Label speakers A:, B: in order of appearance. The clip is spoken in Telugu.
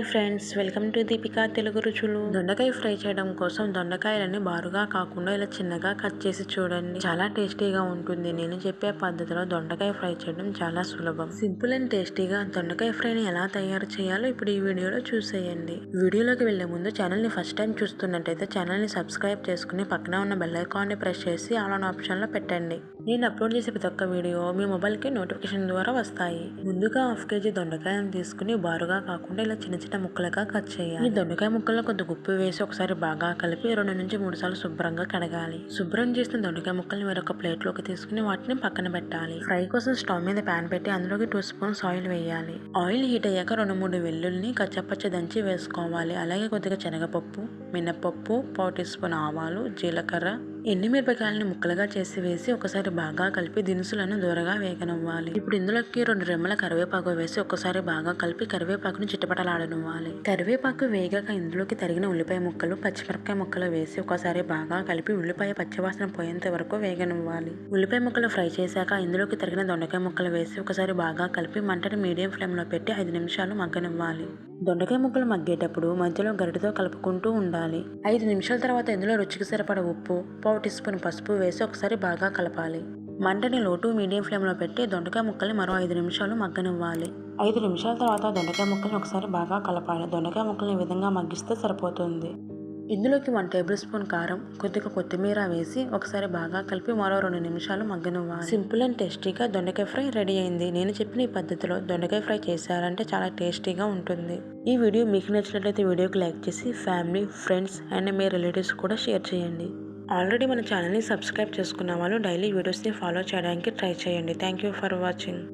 A: Hi friends welcome to Deepika Telugu రుచులు. దొండకాయ ఫ్రై చేయడం కోసం దొండకాయలని బారుగా కాకుండా ఇలా చిన్నగా కట్ చేసి చూడండి. చాలా టేస్టీగా ఉంటుంది. నేను చెప్పే పద్ధతిలో దొండకాయ ఫ్రై చేయడం చాలా సులభం. సింపుల్ అండ్ టేస్టీగా దొండకాయ ఫ్రైని ఎలా తయారు చేయాలో ఇప్పుడు ఈ వీడియోలో చూసేయండి. వీడియోలోకి వెళ్ళే ముందు ఛానల్ని ఫస్ట్ టైం చూస్తున్నట్టయితే ఛానల్ని సబ్స్క్రైబ్ చేసుకుని పక్కన ఉన్న బెల్ ఐకాన్ని ప్రెస్ చేసి ఆల్ ఆన్ ఆప్షన్లో పెట్టండి. నేను అప్లోడ్ చేసే ప్రతి ఒక్క వీడియో మీ మొబైల్కి నోటిఫికేషన్ ద్వారా వస్తాయి. ముందుగా హాఫ్ కేజీ దొండకాయను తీసుకుని బారుగా కాకుండా ఇలా చిన్న చిన్న ముక్కలుగా కట్ చేయాలి. ఈ దొండకాయ ముక్కల్లో కొద్ది గుప్పు వేసి ఒకసారి బాగా కలిపి రెండు నుంచి మూడు సార్లు శుభ్రంగా కడగాలి. శుభ్రం చేసిన దొండకాయ ముక్కల్ని వేరొక ప్లేట్లోకి తీసుకుని వాటిని పక్కన పెట్టాలి. ఫ్రై కోసం స్టవ్ మీద ప్యాన్ పెట్టి అందులోకి టూ స్పూన్స్ ఆయిల్ వేయాలి. ఆయిల్ హీట్ అయ్యాక రెండు మూడు వెల్లుల్ని కచ్చపచ్చ దంచి వేసుకోవాలి. అలాగే కొద్దిగా శనగపప్పు మినపప్పు పావు టీ స్పూన్ ఆవాలు జీలకర్ర ఎండుమిరపకాయలని ముక్కలుగా చేసి వేసి ఒకసారి బాగా కలిపి దినుసులను దూరగా వేగనివ్వాలి. ఇప్పుడు ఇందులోకి రెండు రెమ్మల కరివేపాకు వేసి ఒకసారి బాగా కలిపి కరివేపాకును చిట్టపటలాడనివ్వాలి కరివేపాకు వేగాక ఇందులోకి తరిగిన ఉల్లిపాయ ముక్కలు పచ్చిమిరపకాయ ముక్కలు వేసి ఒకసారి బాగా కలిపి ఉల్లిపాయ పచ్చివాసన పోయేంత వరకు వేగనివ్వాలి. ఉల్లిపాయ ముక్కలు ఫ్రై చేశాక ఇందులోకి తరిగిన దొండకాయ ముక్కలు వేసి ఒకసారి బాగా కలిపి మంటని మీడియం ఫ్లేమ్లో పెట్టి ఐదు నిమిషాలు మగ్గనివ్వాలి. దొండకాయ ముక్కలు మగ్గేటప్పుడు మధ్యలో గరిటతో కలుపుకుంటూ ఉండాలి. ఐదు నిమిషాల తర్వాత ఇందులో రుచికి సరిపడ ఉప్పు పావు టీ స్పూన్ పసుపు వేసి ఒకసారి బాగా కలపాలి. మంటని లోటు మీడియం ఫ్లేమ్లో పెట్టి దొండకాయ ముక్కల్ని మరో ఐదు నిమిషాలు మగ్గనివ్వాలి. ఐదు నిమిషాల తర్వాత దొండకాయ ముక్కల్ని ఒకసారి బాగా కలపాలి. దొండకాయ ముక్కల్ని ఈ విధంగా మగ్గిస్తే సరిపోతుంది. ఇందులోకి వన్ టేబుల్ స్పూన్ కారం కొద్దిగా కొత్తిమీర వేసి ఒకసారి బాగా కలిపి మరో రెండు నిమిషాలు మగ్గనివ్వాలి. సింపుల్ అండ్ టేస్టీగా దొండకాయ ఫ్రై రెడీ అయింది. నేను చెప్పిన ఈ పద్ధతిలో దొండకాయ ఫ్రై చేశారంటే చాలా టేస్టీగా ఉంటుంది. ఈ వీడియో మీకు నచ్చినట్లయితే వీడియోకి లైక్ చేసి ఫ్యామిలీ ఫ్రెండ్స్ అండ్ మీ రిలేటివ్స్ కూడా షేర్ చేయండి. ఆల్రెడీ మన ఛానల్ని సబ్స్క్రైబ్ చేసుకున్న వాళ్ళు డైలీ వీడియోస్ని ఫాలో చేయడానికి ట్రై చేయండి. Thank you for watching.